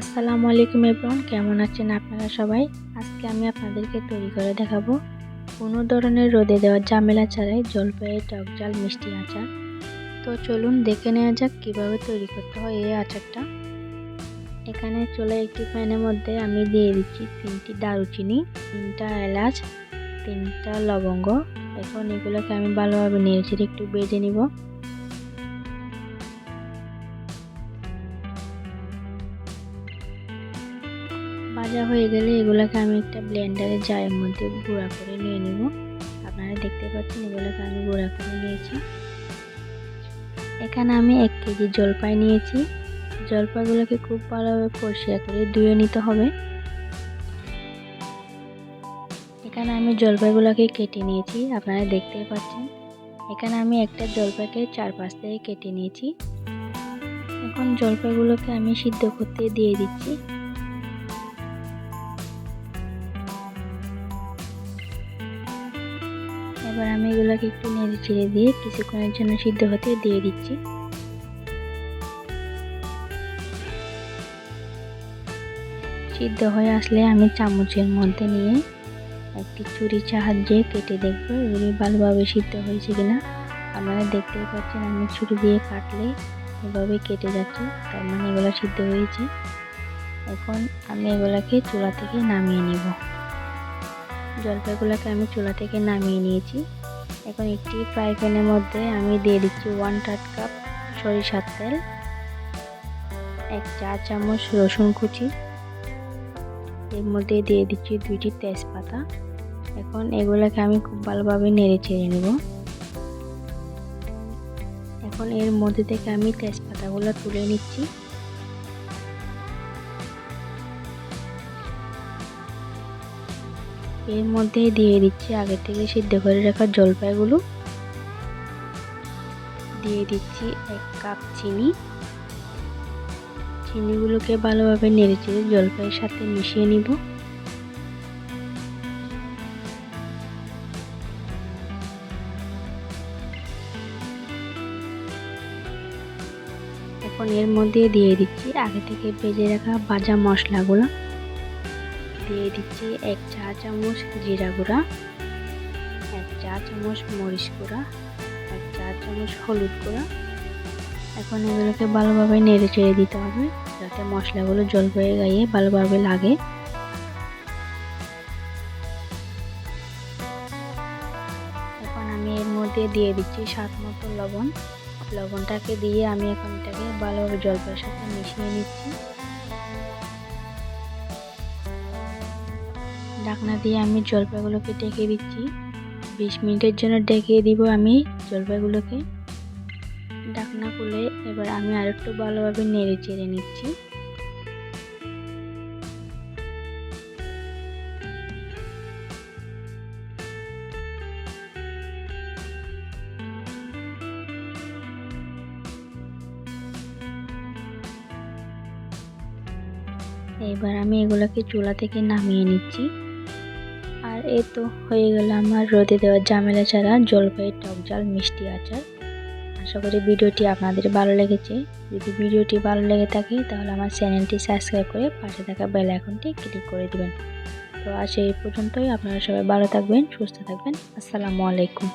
আসসালামু আলাইকুম এভরিওয়ান, কেমন আছেন আপনারা সবাই? আজকে আমি আপনাদেরকে তৈরি করে দেখাবো কোনো ধরনের রোদে দেওয়ার ঝামেলা ছাড়াই জলপাইয়ের টক জাল মিষ্টি আচার। তো চলুন দেখে নেওয়া যাক কীভাবে তৈরি করতে হয় এই আচারটা। এখানে চলে একটি প্যানের মধ্যে আমি দিয়ে দিচ্ছি তিনটি দারুচিনি, তিনটা এলাচ, তিনটা লবঙ্গ। এখন এগুলোকে আমি ভালোভাবে নেড়েচেড়ে একটু বেজে নিব। ভাজা হয়ে গেলে এগুলোকে আমি একটা ব্লেন্ডারে জারের মধ্যে গুঁড়া করে নিয়ে নেব। আপনারা দেখতে পাচ্ছেন এগুলোকে আমি গুঁড়া করে নিয়েছি। এখানে আমি এক কেজি জলপাই নিয়েছি। জলপাইগুলোকে খুব ভালোভাবে পরিষ্কার করে ধুয়ে নিতে হবে। এখানে আমি জলপাইগুলোকে কেটে নিয়েছি, আপনারা দেখতেই পাচ্ছেন। এখানে আমি একটা জলপাইকে চার পাঁচ থেকে কেটে নিয়েছি। এখন জলপাইগুলোকে আমি সিদ্ধ করতে দিয়ে দিচ্ছি। এবার আমি এগুলোকে একটু নেড়ে চেড়ে দিয়ে কিছুক্ষণের জন্য সিদ্ধ হতে দিয়ে দিচ্ছি। সিদ্ধ হয়ে আসলে আমি চামচের মধ্যে নিয়ে একটি চুরি সাহায্যে কেটে দেখব এগুলি ভালোভাবে সিদ্ধ হয়েছে কিনা। আপনারা দেখতেই পাচ্ছেন আমি ছুরি দিয়ে কাটলে এভাবে কেটে যাচ্ছে, তার মানে এগুলো সিদ্ধ হয়েছে। এখন আমি এগুলোকে চুলা থেকে নামিয়ে নিব। জলপাইগুলোকে আমি চুলা থেকে নামিয়ে নিয়েছি। এখন একটি ফ্রাই প্যানের মধ্যে আমি দিয়ে দিচ্ছি ওয়ান থার্ড কাপ সরিষার তেল, এক চা চামচ রসুন কুচি, এর মধ্যে দিয়ে দিচ্ছি দুইটি তেজপাতা। এখন এগুলোকে আমি খুব ভালোভাবে নেড়ে চেড়ে নেব। এখন এর মধ্যে থেকে আমি তেজপাতাগুলো তুলে নিচ্ছি। এর মধ্যে দিয়ে দিচ্ছি, আগে থেকে সিদ্ধ করে রাখা জলপাইগুলো। দিয়ে দিচ্ছি এক কাপ চিনি। চিনিগুলোকে ভালোভাবে নেড়ে চেড়ে জলপাইয়ের সাথে মিশিয়ে নিব। এখন এর মধ্যে দিয়ে দিচ্ছি আগে থেকে ভেজে রাখা ভাজা মশলাগুলো। দিয়ে দিচ্ছি এক চা চামচ জিরা গুঁড়া, এক চা চামচ মরিচ গুঁড়া, এক চা চামচ হলুদ গুঁড়া। এখন এগুলোকে ভালোভাবে নেড়ে চেড়ে দিতে হবে যাতে মশলাগুলো জল হয়ে গাইয়ে ভালোভাবে লাগে। এখন আমি এর মধ্যে দিয়ে দিচ্ছি স্বাদ মতো লবণ। লবণটাকে দিয়ে আমি এখন এটাকে ভালোভাবে জলপাইয়ের সাথে মিশিয়ে নিচ্ছি। ঢাকনা দিয়ে আমি জলপাইগুলোকে ডেকে দিচ্ছি। বিশ মিনিটের জন্য ডেকে দিব আমি জলপাইগুলোকে। ঢাকনা খুলে এবার আমি আরেকটু ভালোভাবে নেড়ে চেড়ে নিচ্ছি। এবার আমি এগুলোকে চুলা থেকে নামিয়ে নিচ্ছি। আর এই তো হয়ে গেল আমার রোদে দেওয়ার ঝামেলা ছাড়া জলপাই টক জাল মিষ্টি আচার। আশা করি ভিডিওটি আপনাদের ভালো লেগেছে। যদি ভিডিওটি ভালো লেগে থাকে তাহলে আমার চ্যানেলটি সাবস্ক্রাইব করে পাশে থাকা বেল আইকনটি ক্লিক করে দেবেন। তো আজ এই পর্যন্তই। আপনারা সবাই ভালো থাকবেন, সুস্থ থাকবেন। আসসালামু আলাইকুম।